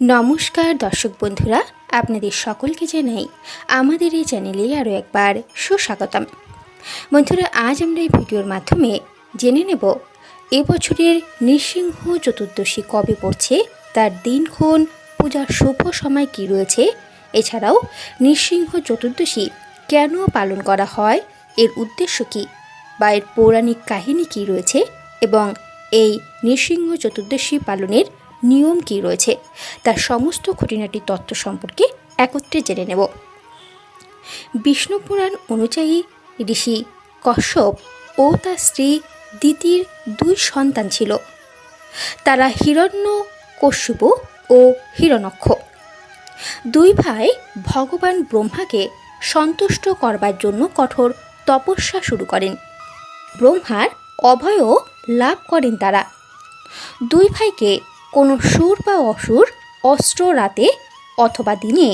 নমস্কার দর্শক বন্ধুরা, আপনাদের সকলকে জানাই আমাদের এই চ্যানেলে আরও একবার সুস্বাগতম। বন্ধুরা, আজ আমরা এই ভিডিওর মাধ্যমে জেনে নেব এবছরের নৃসিংহ চতুর্দশী কবে পড়ছে, তার দিনক্ষণ, পূজার শুভ সময় কী রয়েছে, এছাড়াও নৃসিংহ চতুর্দশী কেন পালন করা হয়, এর উদ্দেশ্য কী বা এর পৌরাণিক কাহিনী কী রয়েছে এবং এই নৃসিংহ চতুর্দশী পালনের নিয়ম কী রয়েছে? তার সমস্ত খুঁটিনাটি তত্ত্ব সম্পর্কে একত্রে জেনে নেব। বিষ্ণু পুরাণ অনুযায়ী ঋষি কশ্যপ ও তার স্ত্রী দিতির দুই সন্তান ছিল। তারা হিরণ্য কশ্যপ ও হিরণক্ষ দুই ভাই ভগবান ব্রহ্মাকে সন্তুষ্ট করবার জন্য কঠোর তপস্যা শুরু করেন। ব্রহ্মার অভয়ও লাভ করেন তারা। দুই ভাইকে কোনো সুর বা অসুর অস্ত্র রাতে অথবা দিনে,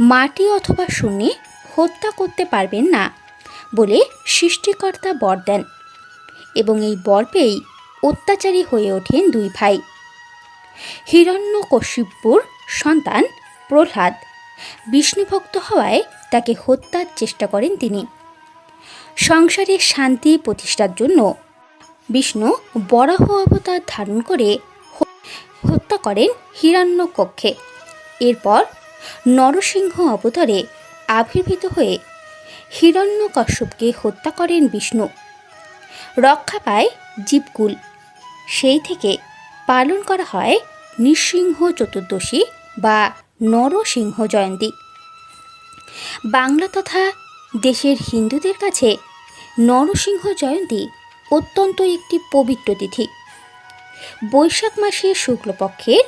মাটি অথবা শূন্যে হত্যা করতে পারবেন না বলে সৃষ্টিকর্তা বর দেন এবং এই বর পেয়েই অত্যাচারী হয়ে ওঠেন দুই ভাই। হিরণ্যকশিপুর সন্তান প্রহ্লাদ বিষ্ণুভক্ত হওয়ায় তাকে হত্যার চেষ্টা করেন তিনি। সংসারে শান্তি প্রতিষ্ঠার জন্য বিষ্ণু বরাহ অবতার ধারণ করে হত্যা করেন হিরণ্যকক্ষে এরপর নরসিংহ অবতারে আবির্ভূত হয়ে হিরণ্যকশ্যপকে হত্যা করেন বিষ্ণু। রক্ষা পায় জীবকুল। সেই থেকে পালন করা হয় নৃসিংহ চতুর্দশী বা নরসিংহ জয়ন্তী। বাংলা তথা দেশের হিন্দুদের কাছে নরসিংহ জয়ন্তী অত্যন্ত একটি পবিত্র তিথি। বৈশাখ মাসের শুক্লপক্ষের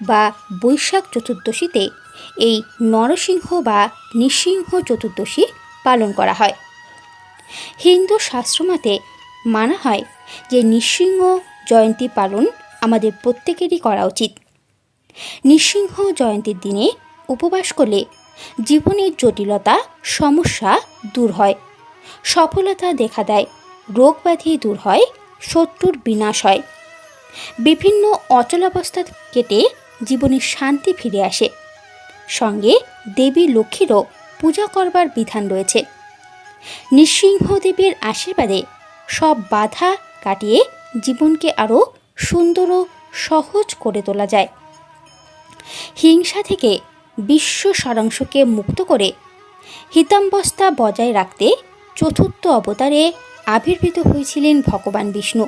বা বৈশাখ চতুর্দশীতে এই নরসিংহ বা নৃসিংহ চতুর্দশী পালন করা হয়। হিন্দু শাস্ত্রমতে মানা হয় যে নৃসিংহ জয়ন্তী পালন আমাদের প্রত্যেকেরই করা উচিত। নৃসিংহ জয়ন্তীর দিনে উপবাস করলে জীবনের জটিলতা, সমস্যা দূর হয়। সফলতা দেখা দেয়, রোগ ব্যাধি দূর হয়, শত্রুর বিনাশ হয়। বিভিন্ন অচলাবস্থা কেটে জীবনে শান্তি ফিরে আসে। সঙ্গে দেবী লক্ষ্মীরও পূজা করবার বিধান রয়েছে। নৃসিংহদেবের আশীর্বাদে সব বাধা কাটিয়ে জীবনকে আরও সুন্দর ও সহজ করে তোলা যায়। হিংসা থেকে বিশ্ব সারাংশকে মুক্ত করে হিতাম্বস্থা বজায় রাখতে চতুর্থ অবতারে আবির্ভূত হয়েছিলেন ভগবান বিষ্ণু।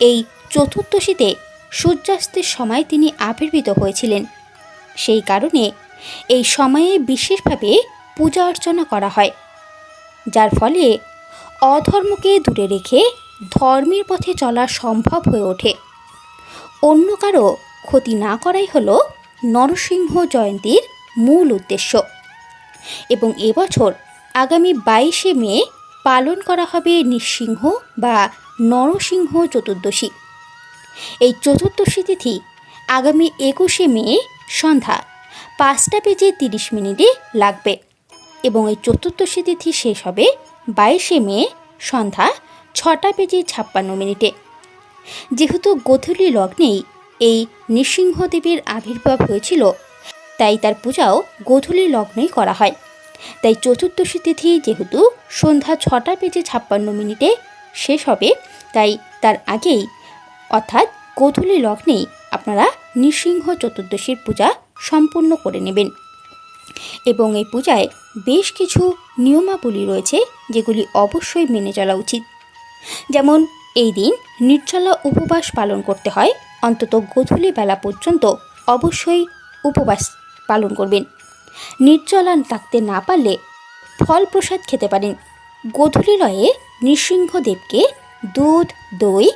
এই চতুর্দশীতে সূর্যাস্তের সময় তিনি আবির্ভূত হয়েছিলেন। সেই কারণে এই সময়ে বিশেষভাবে পূজা অর্চনা করা হয়, যার ফলে অধর্মকে দূরে রেখে ধর্মের পথে চলা সম্ভব হয়ে ওঠে। অন্য কারও ক্ষতি না করাই হল নরসিংহ জয়ন্তীর মূল উদ্দেশ্য। এবং এবছর আগামী বাইশে মে পালন করা হবে নৃসিংহ বা নরসিংহ চতুর্দশী। এই চতুর্দশী তিথি আগামী একুশে মে, সন্ধ্যা পাঁচটা বেজে তিরিশ মিনিটে লাগবে। এবং এই চতুর্দশী তিথি শেষ হবে বাইশে মে, সন্ধ্যা ছটা বেজে ছাপ্পান্ন মিনিটে। যেহেতু গোধূলি লগ্নেই এই নৃসিংহদেবের আবির্ভাব হয়েছিল, তাই তার পূজাও গোধূলি লগ্নেই করা হয়। তাই চতুর্দশী তিথি যেহেতু সন্ধ্যা ছটা বেজে ছাপ্পান্ন মিনিটে শেষ হবে, তাই তার আগেই অর্থাৎ গোধূলি লগ্নেই আপনারা নৃসিংহ চতুর্দশীর পূজা সম্পূর্ণ করে নেবেন। এবং এই পূজায় বেশ কিছু নিয়মাবলী রয়েছে যেগুলি অবশ্যই মেনে চলা উচিত। যেমন, এই দিন নির্জলা উপবাস পালন করতে হয়, অন্তত গধূলি বেলা পর্যন্ত অবশ্যই উপবাস পালন করবেন। নির্জলা থাকতে না পারলে ফল প্রসাদ খেতে পারেন। গধূলি লয়ে নৃসিংহদেবকে দুধ, দই,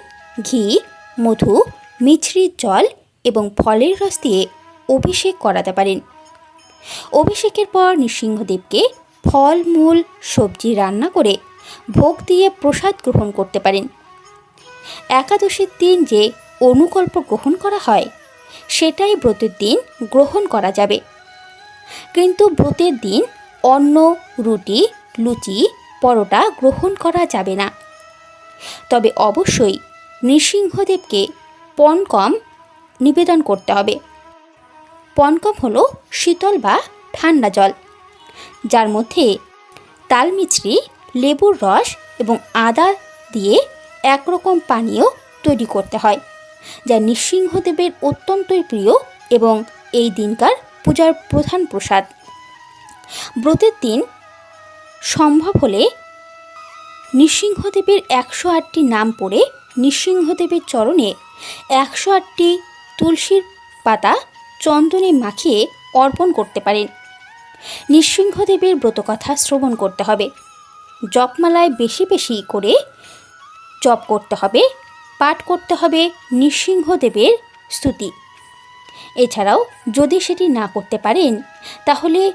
ঘি মধু মিছরির জল এবং ফলের রস দিয়ে অভিষেক করাতে পারেন। অভিষেকের পর নৃসিংহদেবকে ফল, মূল, সবজি রান্না করে ভোগ দিয়ে প্রসাদ গ্রহণ করতে পারেন। একাদশীর দিন যে অনুকল্প গ্রহণ করা হয়, সেটাই ব্রতের দিন গ্রহণ করা যাবে। কিন্তু ব্রতের দিন অন্ন, রুটি, লুচি, পরোটা গ্রহণ করা যাবে না। তবে অবশ্যই নৃসিংহদেবকে পণ কম নিবেদন করতে হবে। পনকম হলো শীতল বা ঠান্ডা জল, যার মধ্যে তালমিছরি, লেবুর রস এবং আদা দিয়ে একরকম পানীয় তৈরি করতে হয়, যা নৃসিংহদেবের অত্যন্তই প্রিয় এবং এই দিনকার পূজার প্রধান প্রসাদ। ব্রতের দিন সম্ভব হলে নৃসিংহদেবের একশো আটটি নাম পড়ে নৃসিংহদেবের চরণে একশো আটটি তুলসীর পাতা চন্দনে মাখিয়ে অর্পণ করতে পারেন। নৃসিংহদেবের ব্রতকথা শ্রবণ করতে হবে। জপমালায় বেশি বেশি করে জপ করতে হবে। পাঠ করতে হবে নৃসিংহদেবের স্তুতি। এছাড়াও যদি সেটি না করতে পারেন, তাহলে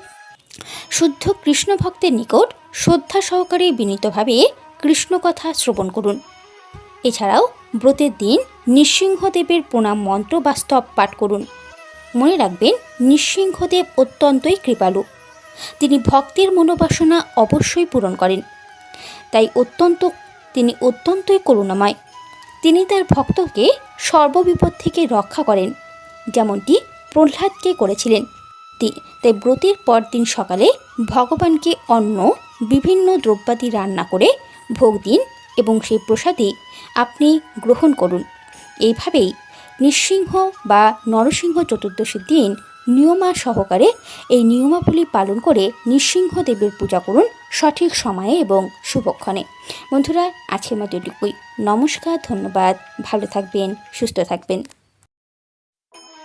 শুদ্ধ কৃষ্ণ ভক্তের নিকট শ্রদ্ধা সহকারে বিনীতভাবে কৃষ্ণকথা শ্রবণ করুন। এছাড়াও ব্রতের দিন নৃসিংহদেবের প্রণাম মন্ত্র বা স্তব পাঠ করুন। মনে রাখবেন, নৃসিংহদেব অত্যন্তই কৃপালু। তিনি ভক্তের মনোবাসনা অবশ্যই পূরণ করেন। তাই অত্যন্ত, তিনি অত্যন্তই করুণাময়। তিনি তার ভক্তকে সর্ববিপদ থেকে রক্ষা করেন, যেমনটি প্রহ্লাদকে করেছিলেন। তাই ব্রতের পরদিন সকালে ভগবানকে অন্ন, বিভিন্ন দ্রব্যাদি রান্না করে ভোগ দিন এবং সেই প্রসাদই আপনি গ্রহণ করুন। এইভাবেই নৃসিংহ বা নরসিংহ চতুর্দশীর দিন নিয়মা সহকারে এই নিয়মাবলী পালন করে নৃসিংহ দেবের পূজা করুন সঠিক সময়ে এবং শুভক্ষণে। বন্ধুরা, আজকের মতো এটুকুই। নমস্কার, ধন্যবাদ। ভালো থাকবেন, সুস্থ থাকবেন।